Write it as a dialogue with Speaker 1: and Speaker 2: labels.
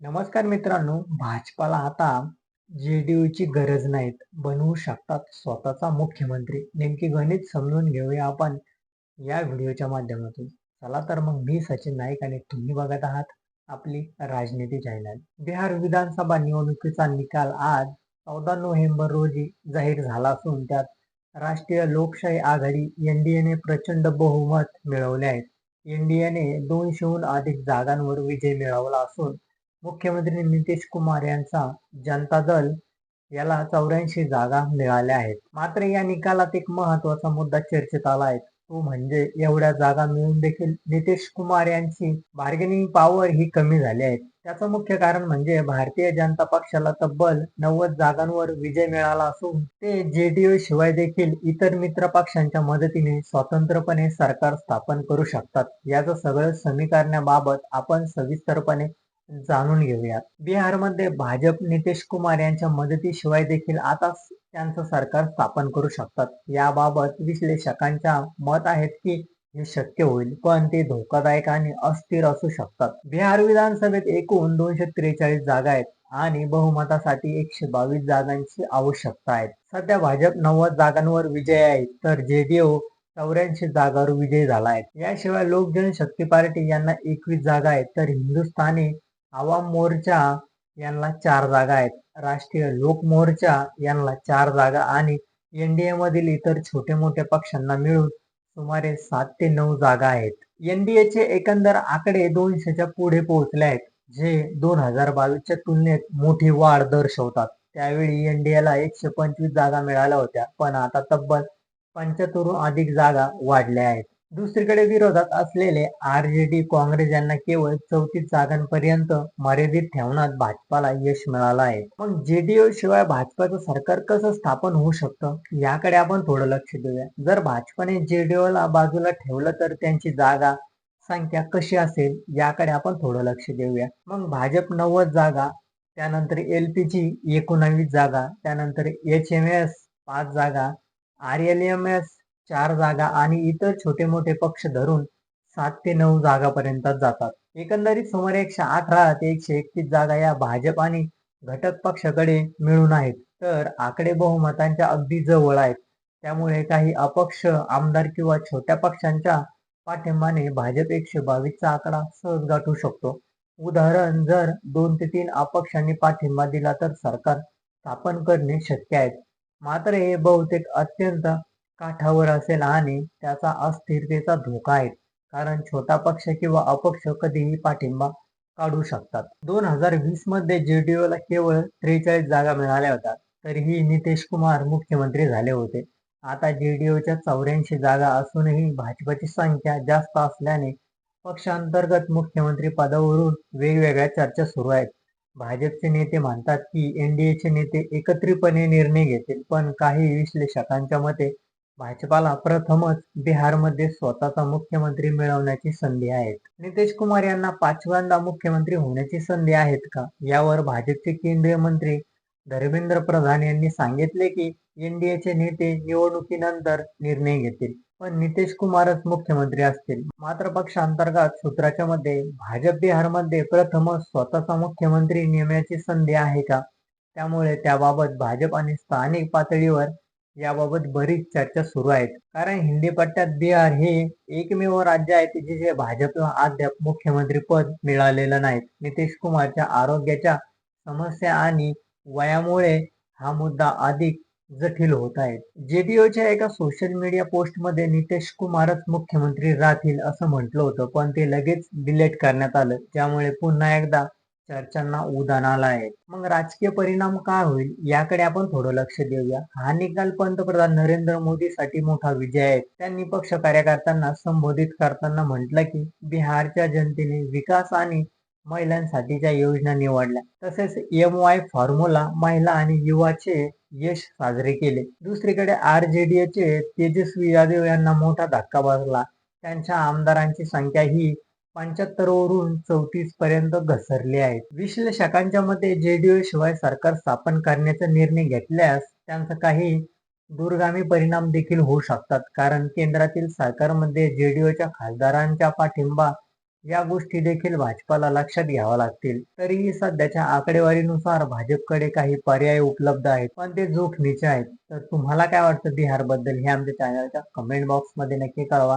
Speaker 1: नमस्कार मित्रांनो भाजपाला आता जे डी ची गरज नाहीत बनवू शकतात स्वतःचा मुख्यमंत्री. नेमकी गणित समजून घेऊया आपण या व्हिडिओच्या माध्यमातून. चला तर मग मी सचिन नाईक आणि तुम्ही बघत आहात आपली राजनीती चॅनल बिहार विधानसभा निवडणुकीचा निकाल आज चौदा नोव्हेंबर रोजी जाहीर झाला असून त्यात राष्ट्रीय लोकशाही आघाडी एनडीएने प्रचंड बहुमत मिळवले आहेत एनडीएने दोनशेहून अधिक जागांवर विजय मिळवला असून मुख्यमंत्री नितीश कुमार यांचा जनता दल याला चौऱ्याऐंशी जागा मिळाल्या आहेत. मात्र या निकालात एक महत्त्वाचा मुद्दा चर्चेत आला आहे. तो म्हणजे एवढ्या जागा मिळून देखील नितीश कुमार यांची बार्गेनिंग पॉवर ही कमी झाली आहे. त्याचं मुख्य कारण म्हणजे भारतीय जनता पक्षाला तब्बल नव्वद जागांवर विजय मिळाला असून ते जेडीयू शिवाय देखील इतर मित्र पक्षांच्या मदतीने स्वतंत्रपणे सरकार स्थापन करू शकतात. याचं सगळं समीकरणाबाबत आपण सविस्तरपणे जाणून घेऊयात. बिहारमध्ये भाजप नितीश कुमार यांच्या मदतीशिवाय देखील आता त्यांचं सरकार स्थापन करू शकतात. याबाबत विश्लेषकांच्या मत आहेत की हे शक्य होईल पण ते धोकादायक आणि अस्थिर असू शकतात. बिहार विधानसभेत एकूण दोनशे त्रेचाळीस जागा आहेत आणि बहुमतासाठी एकशे बावीस जागांची आवश्यकता आहे. सध्या भाजप नव्वद जागांवर विजय आहे तर जेडीयू चौऱ्याऐंशी जागांवर विजय झाला आहे. याशिवाय लोक जनशक्ती पार्टी यांना एकवीस जागा आहेत तर हिंदुस्थानी आवाम मोर्चा यांना चार जागा आहेत. राष्ट्रीय लोक मोर्चा यांना चार जागा आणि एनडीए मधील इतर छोटे मोठे पक्षांना मिळून सुमारे सात ते नऊ जागा आहेत. एनडीएचे एकंदर आकडे दोनशेच्या पुढे पोहोचले आहेत जे दोन हजार बावीसच्या तुलनेत मोठी वाढ दर्शवतात. त्यावेळी एनडीएला एकशे पंचवीस जागा मिळाल्या होत्या पण आता तब्बल पंच्याहत्तरहून अधिक जागा वाढल्या आहेत. दुसरीकडे विरोधात असलेले आर जे डी काँग्रेस यांना केवळ चौतीस जागांपर्यंत मर्यादित ठेवण्यात भाजपाला यश मिळालं आहे. मग जेडीयू शिवाय भाजपाचं सरकार कसं स्थापन होऊ शकतं? याकडे आपण थोडं लक्ष देऊया. जर भाजपाने जेडीयूला बाजूला ठेवलं तर त्यांची जागा संख्या कशी असेल? याकडे आपण थोडं लक्ष देऊया. मग भाजप नव्वद जागा त्यानंतर एल पी जी एकोणावीस जागा त्यानंतर एच एम एस पाच जागा आर एल एम एस चार जागा आणि इतर छोटे मोठे पक्ष धरून सात ते नऊ जागापर्यंत जातात. एकंदरीत सुमारे एकशे अठरा ते एकशे एकतीस जागा या भाजप आणि घटक पक्षाकडे मिळून आहेत. तर आकडे बहुमतांच्या अगदी जवळ आहेत. त्यामुळे काही अपक्ष आमदार किंवा छोट्या पक्षांच्या पाठिंबाने भाजप एकशे बावीसचा आकडा सहज गाठू शकतो. उदाहरण जर दोन ते तीन अपक्षांनी पाठिंबा दिला तर सरकार स्थापन करणे शक्य आहे. मात्र हे बहुतेक अत्यंत काठावर असेल आणि त्याचा अस्थिरतेचा धोका आहे. कारण छोटा पक्ष किंवा अपक्ष कधीही पाठिंबा काढू शकतात. दोन हजार वीसमध्ये जेडीयूला केवळ त्रेचाळीस जागा मिळाल्या होत्या. तरीही नितेश कुमार मुख्यमंत्री झाले होते. आता जेडीयूच्या चौऱ्याऐंशी जागा असूनही भाजपची संख्या जास्त असल्याने पक्षांतर्गत मुख्यमंत्री पदावरून वेगवेगळ्या चर्चा सुरू आहेत. भाजपचे नेते म्हणतात की एनडीएचे नेते एकत्रितपणे निर्णय घेतील पण काही विश्लेषकांच्या मते भाजपाला प्रथमच बिहारमध्ये स्वतःचा मुख्यमंत्री मिळवण्याची संधी आहे नितीश कुमार यांना पाचव्यांदा मुख्यमंत्री होण्याची संधी आहेत का? यावर भाजपचे केंद्रीय मंत्री धर्मेंद्र प्रधान यांनी सांगितले की एनडीएचे नेते निवडणुकीनंतर निर्णय घेतील पण नितीश कुमारच मुख्यमंत्री असतील. मात्र पक्षांतर्गत सूत्राच्या मध्ये भाजप बिहारमध्ये प्रथमच स्वतःचा मुख्यमंत्री नेमण्याची संधी आहे का? त्यामुळे त्याबाबत भाजप आणि स्थानिक पातळीवर याबाबत बरीच चर्चा सुरू आहेत. कारण हिंदी पट्ट्यात बिहार हे एकमेव राज्य आहे जिथे भाजपला अद्याप मुख्यमंत्री पद मिळालेलं नाही. नितीश कुमारच्या आरोग्याच्या समस्या आणि वयामुळे हा मुद्दा अधिक जटिल होत आहे. जेडीओच्या एका सोशल मीडिया पोस्टमध्ये नितेश कुमारच मुख्यमंत्री राहतील असं म्हटलं होतं पण ते लगेच डिलीट करण्यात आलं त्यामुळे पुन्हा एकदा चर्चांना उदान आला आहे मग राजकीय परिणाम काय होईल? याकडे आपण थोडं लक्ष देऊया. हा निकाल पंतप्रधान नरेंद्र मोदीसाठी मोठा विजय आहे. त्यांनी पक्ष कार्यकर्त्यांना संबोधित करताना म्हटलं की बिहारच्या जनतेने विकास आणि महिलांसाठीच्या योजना निवडल्या. तसेच एम वाय फॉर्म्युला महिला आणि युवाचे यश साजरे केले. दुसरीकडे R J D एचे Tejashwi Yadav यांना मोठा धक्का बसला. त्यांच्या आमदारांची संख्या ही पंच्याहत्तरवरून चौतीस पर्यंत घसरले आहेत. विश्लेषकांच्या मते जेडीयू शिवाय सरकार स्थापन करण्याचा निर्णय घेतल्यास त्यांचा काही दूरगामी परिणाम देखील होऊ शकतात. कारण केंद्रातील सरकारमध्ये जेडीयूच्या खासदारांच्या पाठिंबा या गोष्टी देखील भाजपाला लक्षात घ्याव्या लागतील. तरीही सध्याच्या आकडेवारीनुसार भाजपकडे काही पर्याय उपलब्ध आहेत. पण ते जोखमीचे आहेत. तर तुम्हाला काय वाटतं बिहारबद्दल हे आमच्या चॅनलच्या कमेंट बॉक्समध्ये नक्की कळवा.